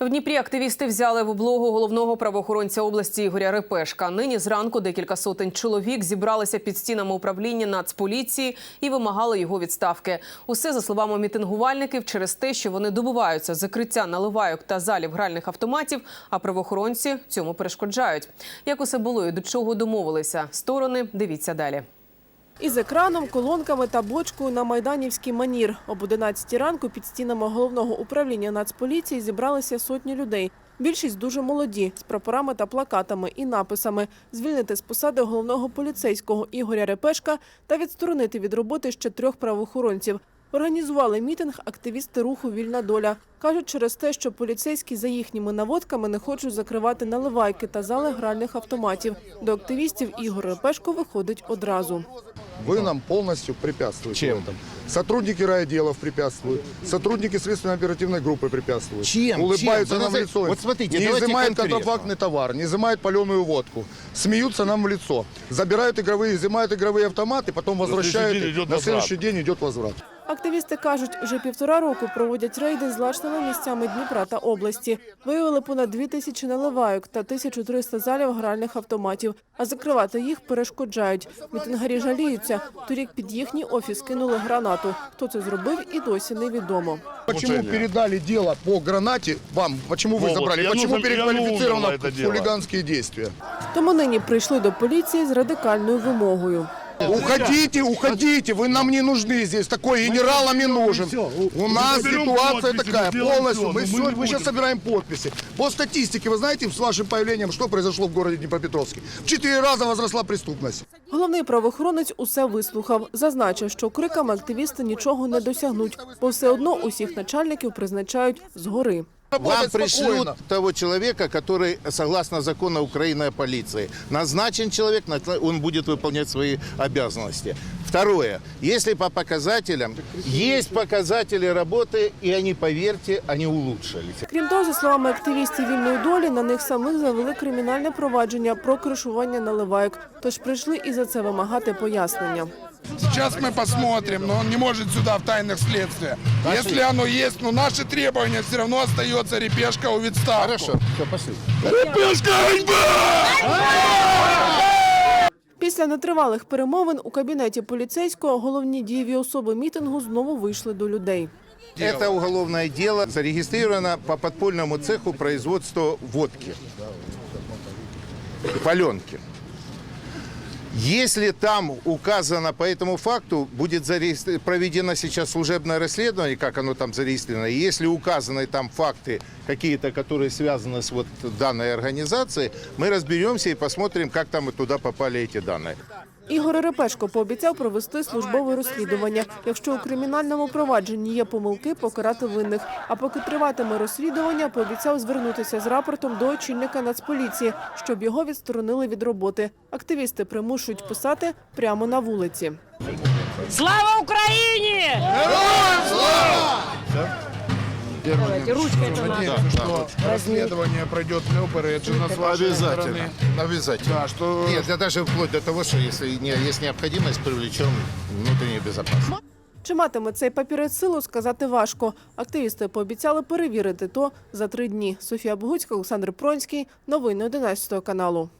В Дніпрі активісти взяли в облогу головного правоохоронця області Ігоря Репешка. Нині зранку декілька сотень чоловік зібралися під стінами управління Нацполіції і вимагали його відставки. Усе за словами мітингувальників через те, що вони добиваються закриття наливайок та залів гральних автоматів, а правоохоронці цьому перешкоджають. Як усе було і до чого домовилися сторони? Дивіться далі. Із екраном, колонками та бочкою на майданівський манір. Об 11 ранку під стінами головного управління Нацполіції зібралися сотні людей. Більшість дуже молоді, з прапорами та плакатами і написами звільнити з посади головного поліцейського Ігоря Репешка та відсторонити від роботи ще трьох правоохоронців. Організували мітинг активісти руху Вільна доля. Кажуть, через те, що поліцейські за їхніми наводками не хочуть закривати наливайки та зали гральних автоматів. До активістів Ігор Репешко виходить одразу. Вы нам полностью препятствуете Чем? в этом. Сотрудники райотделов препятствуют, сотрудники следственно-оперативной группы препятствуют. Чем? Улыбаются Чем? нам в Да лицо. вот смотрите, не давайте изымают конкретно. контрафактный товар, не изымают паленую водку. Смеются нам в лицо. Забирают игровые, изымают игровые автоматы, потом возвращают. следующий день идет на возврат. следующий день идет возврат. Активісти кажуть, вже півтора року проводять рейди з лачними місцями Дніпра та області. Виявили понад дві тисячі наливайок та 1300 залів гральних автоматів. А закривати їх перешкоджають. Мітингарі жаліються. Торік під їхній офіс кинули гранату. Хто це зробив, і досі невідомо. Почему Слушай, передали дело по гранате вам? Почему вы Вот, забрали? в дело. хулиганские действия? Тому нині прийшли до поліції з радикальною вимогою. Уходите, уходите, вы нам не нужны здесь, такой генералам не нужен. У нас соберем ситуация подписи, такая, мы сделаем полностью, всё, мы, но мы всё- не мы будем. сейчас собираем подписи. По статистике, вы знаете, с вашим появлением, что произошло в городе Днепропетровске? В четыре раза возросла преступность. Головний правоохоронець усе вислухав. Зазначив, що криками активісти нічого не досягнуть, бо все одно усіх начальників призначають згори. Вам Работать пришлют спокойно. того человека, который, согласно закону Украины о полиции, назначен человек, он будет выполнять свои обязанности. Второе. Если по показателям, есть показатели работы, и они, поверьте, они улучшились. Крім того, за словами активістів вільної долі, на них самих завели кримінальне провадження про кришування наливайок. Тож прийшли і за це вимагати пояснення. Сейчас мы посмотрим, но он не может сюда в тайных следствия. Если оно есть, но наши требования все равно остается репешка у відставку. Хорошо, все, пошли. Репешка ганьба! Після нетривалих перемовин у кабінеті поліцейського головні дієві особи мітингу знову вийшли до людей. Это уголовное дело зарегистрировано по подпольному цеху производства водки, паленки. Если там указано по этому факту, будет зарегистр- проведено сейчас служебное расследование, как оно там зарегистрировано. И если указаны там факты какие-то, которые связаны с вот данной организацией, мы разберемся и посмотрим, как там и туда попали эти данные. Ігор Репешко пообіцяв провести службове розслідування. Якщо у кримінальному провадженні є помилки, покарати винних. А поки триватиме розслідування, пообіцяв звернутися з рапортом до очільника Нацполіції, щоб його відсторонили від роботи. Активісти примушують писати прямо на вулиці. Слава Україні! Давайте, ручка это надо. что расследование пройдет неупередженно с вашей стороны. Обязательно. Да, что Нет, да даже вплоть до того, что если не- есть необходимость, привлечем внутреннюю безопасность. Чи матиме цей папірець силу, сказати важко. Активісти пообіцяли перевірити то за три дні. Софія Богуцька, Олександр Пронський. Новини 11 каналу.